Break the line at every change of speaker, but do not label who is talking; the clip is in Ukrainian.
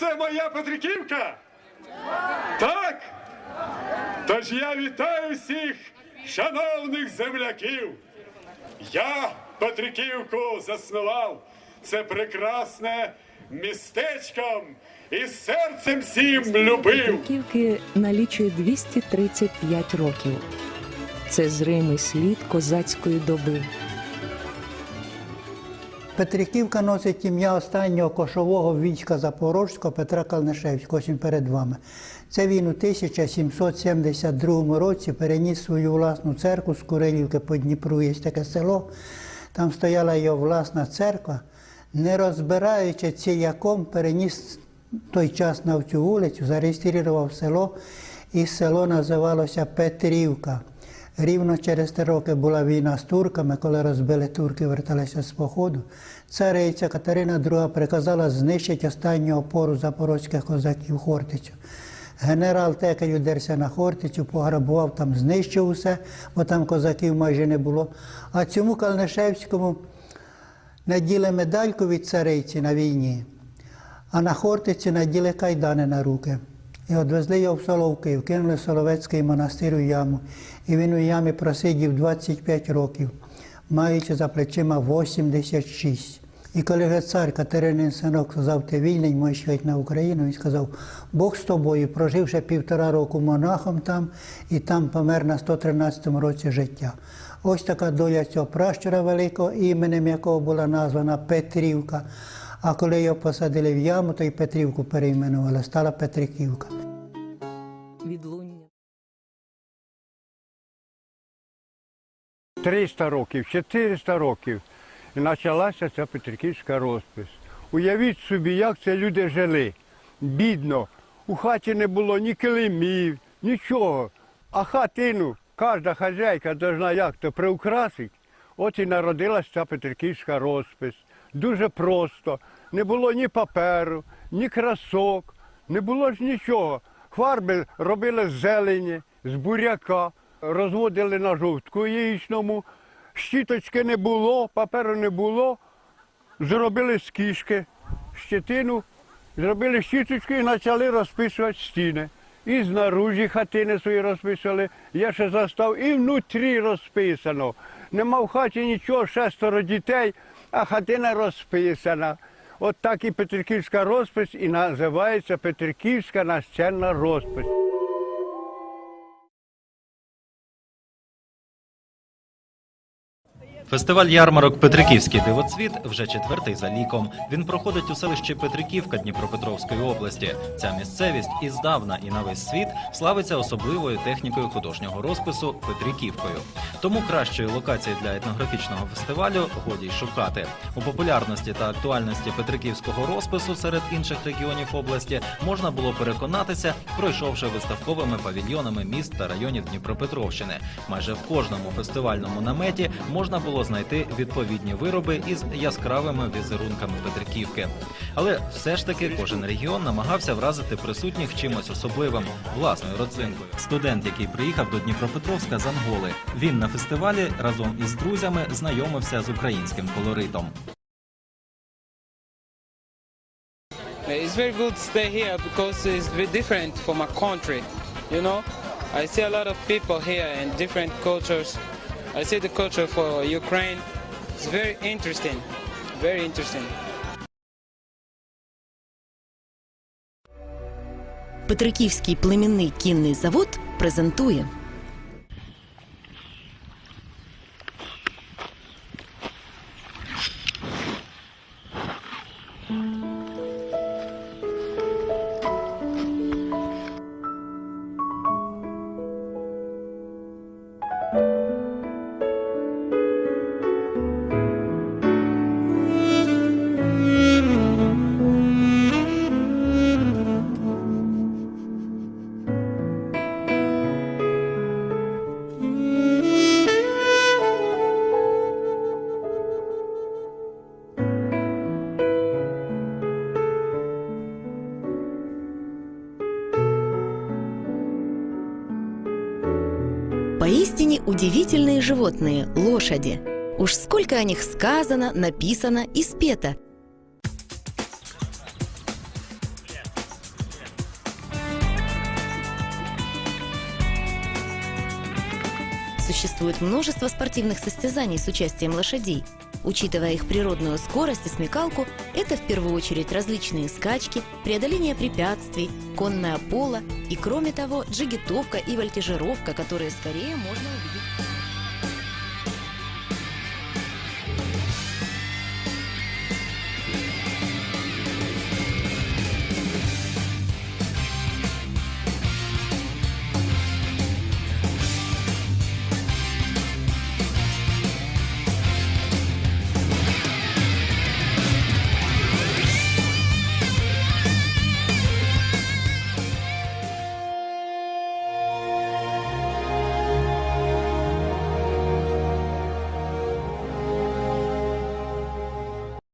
це моя Петриківка? Так? Тож я вітаю всіх шановних земляків. Я Петриківку заснував. Це прекрасне містечком і серцем всім любив.
Петриківки налічує 235 років. Це зримий слід козацької доби.
Петриківка носить ім'я останнього кошового війська Запорозького Петра Калнишевського, ось він перед вами. Це він у 1772 році переніс свою власну церкву з Курилівки по Дніпру. Є таке село, там стояла його власна церква, не розбираючи ціляком, переніс той час на цю вулицю, зареєстрував село, і село називалося Петрівка. Рівно через три роки була війна з турками, коли розбили турки, верталися з походу. Цариця Катерина II приказала знищити останню опору запорозьких козаків Хортицю. Генерал Текель удерся на Хортицю, пограбував там, знищив усе, бо там козаків майже не було. А цьому Калнишевському наділи медальку від цариці на війні, а на Хортиці наділи кайдани на руки. І відвезли його в Соловки, вкинули в Соловецький монастир у яму. І він у ямі просидів 25 років, маючи за плечима 86. І коли вже цар Катеринин синок сказав, ти вільний, можеш їхати на Україну, він сказав, Бог з тобою, прожив ще півтора року монахом там, і там помер на 113-му році життя. Ось така доля цього пращура великого, іменем якого була названа Петрівка. А коли його посадили в яму, то й Петрівку перейменували, стала Петриківка.
Відлуння.
300 років, 400 років. І почалася ця Петриківська розпис. Уявіть собі, як це люди жили. Бідно. У хаті не було ні килимів, нічого. А хатину кожна хазяйка должна як то приукрасити. От і народилася ця Петриківська розпис. Дуже просто. Не було ні паперу, ні красок, не було ж нічого. Фарби робили з зелені, з буряка, розводили на жовтку яєчному, щіточки не було, паперу не було. Зробили з кішки, щетину, зробили щіточки і почали розписувати стіни. І знаружі хатини свої розписували, я ще застав, і внутрі розписано. Нема в хаті нічого, шестеро дітей, а хатина розписана. От так і Петриківська розпись і називається Петриківська настільна розпис.
Фестиваль ярмарок Петриківський дивоцвіт вже четвертий за ліком. Він проходить у селищі Петриківка Дніпропетровської області. Ця місцевість іздавна і на весь світ славиться особливою технікою художнього розпису Петриківкою. Тому кращої локації для етнографічного фестивалю годі й шукати. У популярності та актуальності петриківського розпису серед інших регіонів області можна було переконатися, пройшовши виставковими павільйонами міст та районів Дніпропетровщини. Майже в кожному фестивальному наметі можна було знайти відповідні вироби із яскравими візерунками Петриківки. Але все ж таки кожен регіон намагався вразити присутніх чимось особливим власною родзинкою. Студент, який приїхав до Дніпропетровська з Анголи, він на фестивалі разом із друзями знайомився з українським колоритом.
It's very good to stay here because it's very different from my country. You know, I see a lot of people here and different cultures. I see the culture for Ukraine. It's very interesting. Very interesting.
Петриківський племінний кінний завод презентує Поистине удивительные животные – лошади. Уж сколько о них сказано, написано и спето. Существует множество спортивных состязаний с участием лошадей – Учитывая их природную скорость и смекалку, это в первую очередь различные скачки, преодоление препятствий, конное поло и, кроме того, джигитовка и вольтежировка, которые скорее можно увидеть